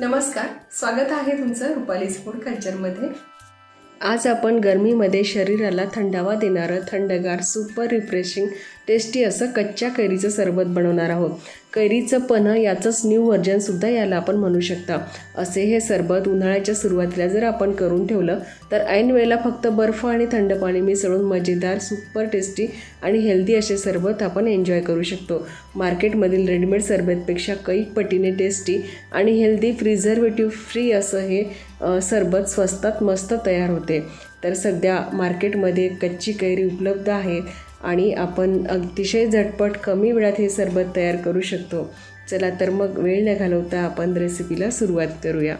नमस्कार स्वागत आहे तुमचं रुपालीज फूड कल्चरमध्ये. आज आपण गरमीमध्ये शरीराला थंडावा देणारं थंडगार सुपर रिफ्रेशिंग टेस्टी असं कच्च्या कैरीचं सरबत बनवणार आहोत. कैरीचं पन्ह याचंच न्यू व्हर्जनसुद्धा याला आपण म्हणू शकता. असे हे सरबत उन्हाळ्याच्या सुरुवातीला जर आपण करून ठेवलं तर ऐन वेळेला फक्त बर्फ आणि थंड पाणी मिसळून मजेदार सुपर टेस्टी आणि हेल्दी असे सरबत आपण एन्जॉय करू शकतो. मार्केटमधील रेडीमेड सरबतपेक्षा कैक पटीने टेस्टी आणि हेल्दी प्रिझर्वेटिव्ह फ्री असं हे सरबत स्वस्तात मस्त तयार होते. तर सध्या मार्केटमध्ये कच्ची कैरी उपलब्ध आहे. आणि आपण अतिशय झटपट कमी वेळात हे सरबत तयार करू शकतो. चला तर मग वेळ न घालवता आपण रेसिपीला सुरुवात करूया.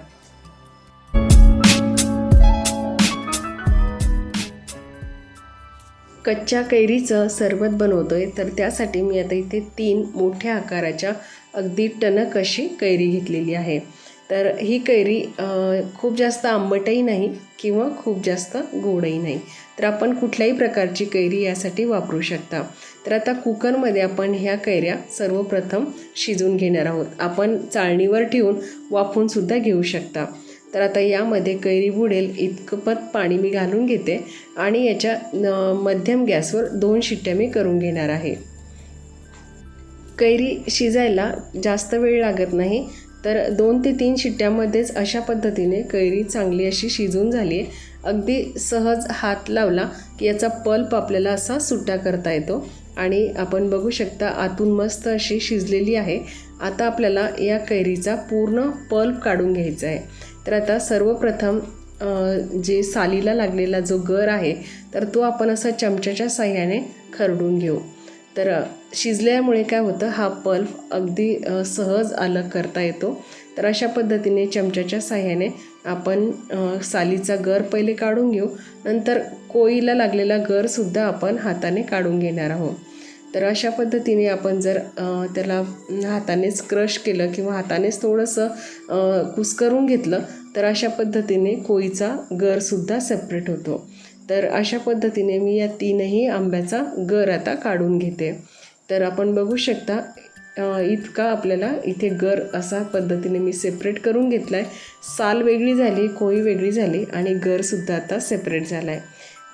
कच्च्या कैरीचं सरबत बनवतो आहे तर त्यासाठी मी आता इथे तीन मोठ्या आकाराच्या अगदी टणक अशी कैरी घेतलेली आहे. तर ही कैरी खूप जास्त आंबटही नाही किंवा खूप जास्त गोडही नाही. तर आपण कुठल्याही प्रकारची कैरी यासाठी वापरू शकता. तर आता कुकरमध्ये आपण ह्या कैऱ्या सर्वप्रथम शिजून घेणार आहोत. आपण चाळणीवर ठेवून वाफूनसुद्धा घेऊ शकता. तर आता यामध्ये कैरी बुडेल इतकंपत पाणी मी घालून घेते आणि याच्या मध्यम गॅसवर दोन शिट्ट्या मी करून घेणार आहे. कैरी शिजायला जास्त वेळ लागत नाही. तर दोन ते तीन शिट्ट्यामध्येच अशा पद्धतीने कैरी चांगली अशी शिजून झाली आहे. अगदी सहज हात लावला की याचा पल्प आपल्याला असा सुट्टा करता येतो. आणि आपण बघू शकता आतून मस्त अशी शिजलेली आहे. आता आपल्याला या कैरीचा पूर्ण पल्प काढून घ्यायचा आहे. तर आता सर्वप्रथम जे सालीला लागलेला जो गर आहे तर तो आपण असा चमच्याच्या साह्याने खरडून घेऊ. तर शिजल्यामुळे काय होतं हा पल्फ अगदी सहज अलग करता येतो. तर अशा पद्धतीने चमच्याच्या साह्याने आपण सालीचा गर पहिले काढून घेऊ. नंतर कोळीला लागलेला गरसुद्धा आपण हाताने काढून घेणार आहोत. तर अशा पद्धतीने आपण जर त्याला हातानेच क्रश केलं किंवा हातानेच थोडंसं कुस्करून घेतलं तर अशा पद्धतीने कोळीचा गरसुद्धा सेपरेट होतो. तर अशा पद्धतीने मी या तीनही आंब्याचा गर आता काढून घेते. तर आपण बघू शकता इतका आपल्याला इथे गर असा पद्धतीने मी सेपरेट करून घेतला आहे साल वेगळी झाली कोळी वेगळी झाली आणि गरसुद्धा आता सेपरेट झाला आहे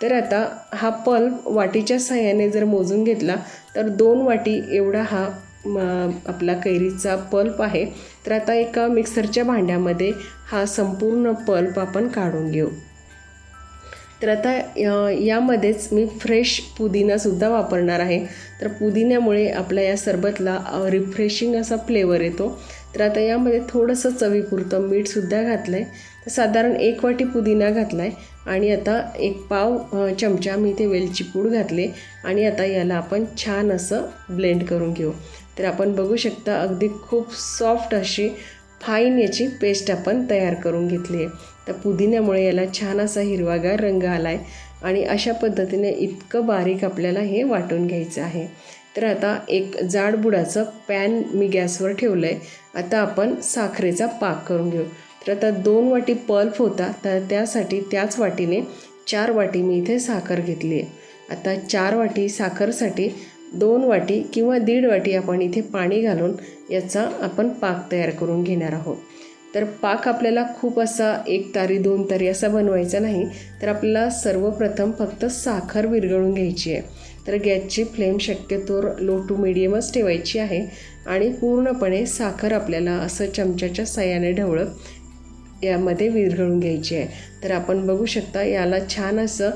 तर आता हा पल्प वाटीच्या सहाय्याने जर मोजून घेतला तर दोन वाटी एवढा हा म, आपला कैरीचा पल्प आहे. तर आता एका मिक्सरच्या भांड्यामध्ये हा संपूर्ण पल्प आपण काढून घेऊ. तर आता यामध्येच मी फ्रेश पुदिनासुद्धा वापरणार आहे. तर पुदिन्यामुळे आपल्या या सरबतला रिफ्रेशिंग असा फ्लेवर येतो. तर आता यामध्ये थोडंसं चवीपुरतं मीठसुद्धा घातलं आहे तर साधारण एक वाटी पुदिना घातला आहे आणि आता एक पाव चमचा मी इथे वेलची पूड घातले. आणि आता याला आपण छान असं ब्लेंड करून घेऊ. तर आपण बघू शकता अगदी खूप सॉफ्ट अशी फाईन याची पेस्ट आपण तयार करून घेतली आहे. तर पुदिन्यामुळे याला छान असा हिरवागार रंग आला आहे आणि अशा पद्धतीने इतकं बारीक आपल्याला हे वाटून घ्यायचं आहे. तर आता एक जाडबुडाचं पॅन मी गॅसवर ठेवलं आहे आता आपण साखरेचा पाक करून घेऊ. तर आता दोन वाटी पल्प होता तर त्यासाठी त्याच वाटीने चार वाटी मी इथे साखर घेतली आहे. आता चार वाटी साखरसाठी दोन वाटी किंवा दीड वाटी आपण इथे पाणी घालून याचा आपण पाक तयार करून घेणार आहोत. तर पाक आपल्याला खूप असा एक तारी दोन तारी असा बनवायचा नाही तर आपल्याला सर्वप्रथम फक्त साखर विरघळून घ्यायची आहे. तर गॅसची फ्लेम शक्यतोर लो टू मिडियमच ठेवायची आहे आणि पूर्णपणे साखर आपल्याला असं चमच्याच्या सहाय्याने ढवळत यामध्ये विरघळून घ्यायची आहे. तर आपण बघू शकता याला छान असं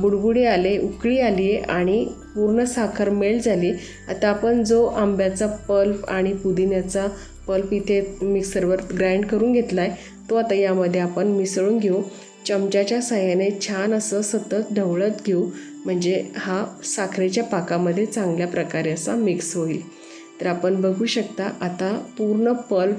बुडबुडी बुडबुडे आले उकळी आली आहे आणि पूर्ण साखर मेल्ट झाली. आता आपण जो आंब्याचा पल्प आणि पुदिन्याचा पल्प इथे मिक्सरवर ग्राइंड करून घेतला आहे तो आता यामध्ये आपण मिसळून घेऊ. चमच्याच्या साह्याने छान असं सतत ढवळत घेऊ. म्हणजे हा साखरेच्या पाकामध्ये चांगल्या प्रकारे असा मिक्स होईल. तर आपण बघू शकता आता पूर्ण पल्प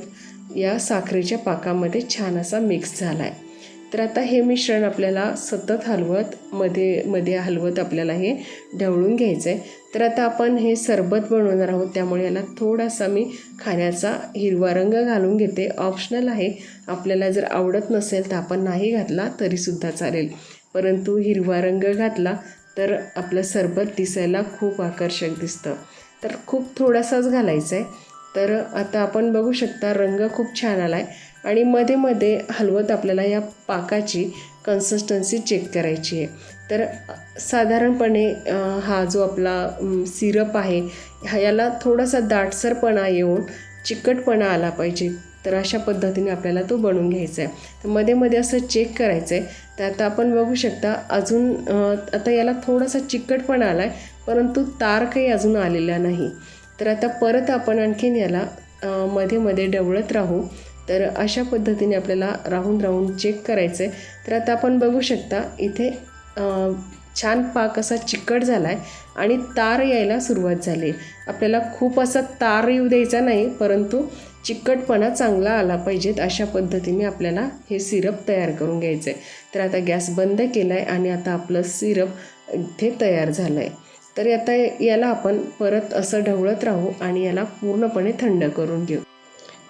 या साखरेच्या पाकामध्ये छान असा मिक्स झाला आहे तर आता हे मिश्रण आपल्याला सतत हलवत मध्ये मध्ये हलवत आपल्याला हे ढवळून घ्यायचं आहे तर आता आपण हे सरबत बनवणार आहोत त्यामुळे याला थोडासा मी खाण्याचा हिरवा रंग घालून घेते. ऑप्शनल आहे. आपल्याला जर आवडत नसेल तर आपण नाही घातला तरीसुद्धा चालेल. परंतु हिरवा रंग घातला तर आपलं सरबत दिसायला खूप आकर्षक दिसतं. तर खूप थोडासाच घालायचा आहे तर आता आपण बघू शकता रंग खूप छान आला आहे आणि मध्ये मध्ये हलवत आपल्याला या पाकाची कन्सिस्टन्सी चेक करायची आहे. तर साधारणपणे हा जो आपला सिरप आहे हा याला थोडासा दाटसरपणा येऊन चिकटपणा आला पाहिजे. तर अशा पद्धतीने आपल्याला तो बनवून घ्यायचा आहे. तर मध्ये मध्ये असं चेक करायचं आहे तर आता आपण बघू शकता अजून आता याला थोडासा चिकटपणा आला आहे परंतु तार काही अजून आलेला नाही. तर आता परत आपण आणखीन याला मध्ये मध्ये डवळत राहू. तर अशा पद्धतीने आपल्याला राहून राहून चेक करायचं आहे तर आता आपण बघू शकता इथे छान पाक असा चिकट झाला आहे आणि तार यायला सुरुवात झाली. आपल्याला खूप असा तार येऊ द्यायचा नाही परंतु चिकटपणा चांगला आला पाहिजेत अशा पद्धतीने आपल्याला हे सिरप तयार करून घ्यायचं आहे तर आता गॅस बंद केला आहे आणि आता आपलं सिरप इथे तयार झालं आहे तर आता याला आपण परत असं ढवळत राहू आणि याला पूर्णपणे थंड करून घेऊ.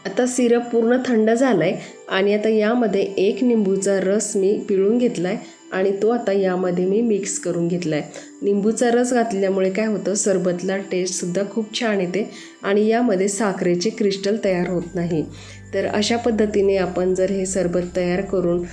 आता सिरप पूर्ण थंड झाला आहे आणि आता यामध्ये एक निंबूचा रस मी पिळून घेतला आहे आणि तो आता यामध्ये मी मिक्स करून घेतला आहे निंबूचा रस घातल्यामुळे काय होतं? सरबतला टेस्टसुद्धा खूप छान येते आणि यामध्ये साखरेचे क्रिस्टल तयार होत नाही. तर अशा पद्धतीने आपण जर हे सरबत तयार करून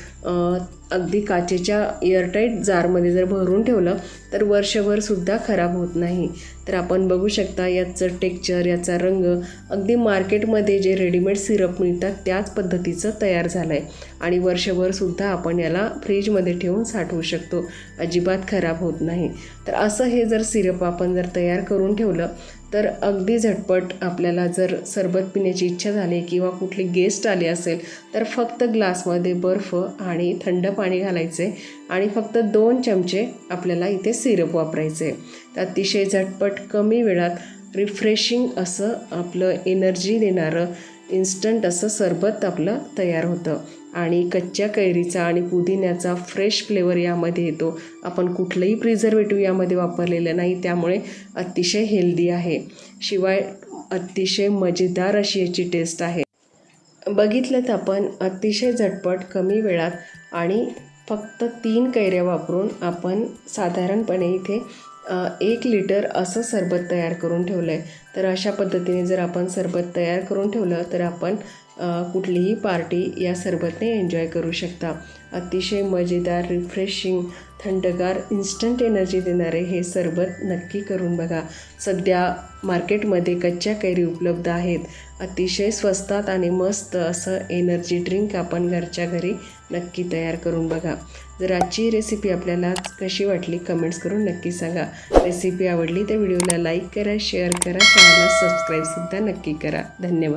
अगदी काचेच्या एअरटाईट जारमध्ये जर भरून ठेवलं तर वर्षभरसुद्धा खराब होत नाही. तर आपण बघू शकता याचं टेक्चर याचा रंग अगदी मार्केटमध्ये जे रेडीमेड सिरप मिळतात त्याच पद्धतीचं तयार झालं आहे आणि वर्षभरसुद्धा आपण याला फ्रीजमध्ये ठेवून साठवू शकतो. अजिबात खराब होत नाही. तर असं हे जर सिरप आपण जर तयार करून ठेवलं तर अगदी झटपट आपल्याला जर सरबत पिण्याची इच्छा झाली किंवा कुठले गेस्ट आले असेल तर फक्त ग्लासमध्ये बर्फ आणि थंड पाणी घालायचे आणि फक्त दोन चमचे आपल्याला इथे सिरप वापरायचे. तर अतिशय झटपट कमी वेळात रिफ्रेशिंग असं आपलं एनर्जी देणारं इन्स्टंट असं सरबत आपलं तयार होतं. आणि कच्च्या कैरीचा आणि पुदिन्याचा फ्रेश फ्लेवर यामध्ये येतो. आपण कुठलंही प्रिझर्वेटिव्ह यामध्ये वापरलेलं नाही त्यामुळे अतिशय हेल्दी आहे. शिवाय अतिशय मजेदार अशी याची टेस्ट आहे. बघितलं तर आपण अतिशय झटपट कमी वेळात आणि फक्त तीन कैऱ्या वापरून आपण साधारणपणे इथे एक लिटर असं सरबत तयार करून ठेवलं आहे तर अशा पद्धतीने जर आपण सरबत तयार करून ठेवलं तर आपण कुठलीही पार्टी या सरबतने एन्जॉय करू शकता. अतिशय मजेदार रिफ्रेशिंग थंडगार इन्स्टंट एनर्जी देणारे हे सरबत नक्की करून बघा. सध्या मार्केटमध्ये कच्च्या कैरी उपलब्ध आहेत. अतिशय स्वस्तात आणि मस्त असं एनर्जी ड्रिंक आपण घरच्या घरी नक्की तयार करून बघा. जर आजची रेसिपी आपल्याला कशी वाटली कमेंट्स करून नक्की सांगा. रेसिपी आवडली तर व्हिडिओला लाईक करा शेअर करा चॅनलला सबस्क्राईबसुद्धा नक्की करा. धन्यवाद.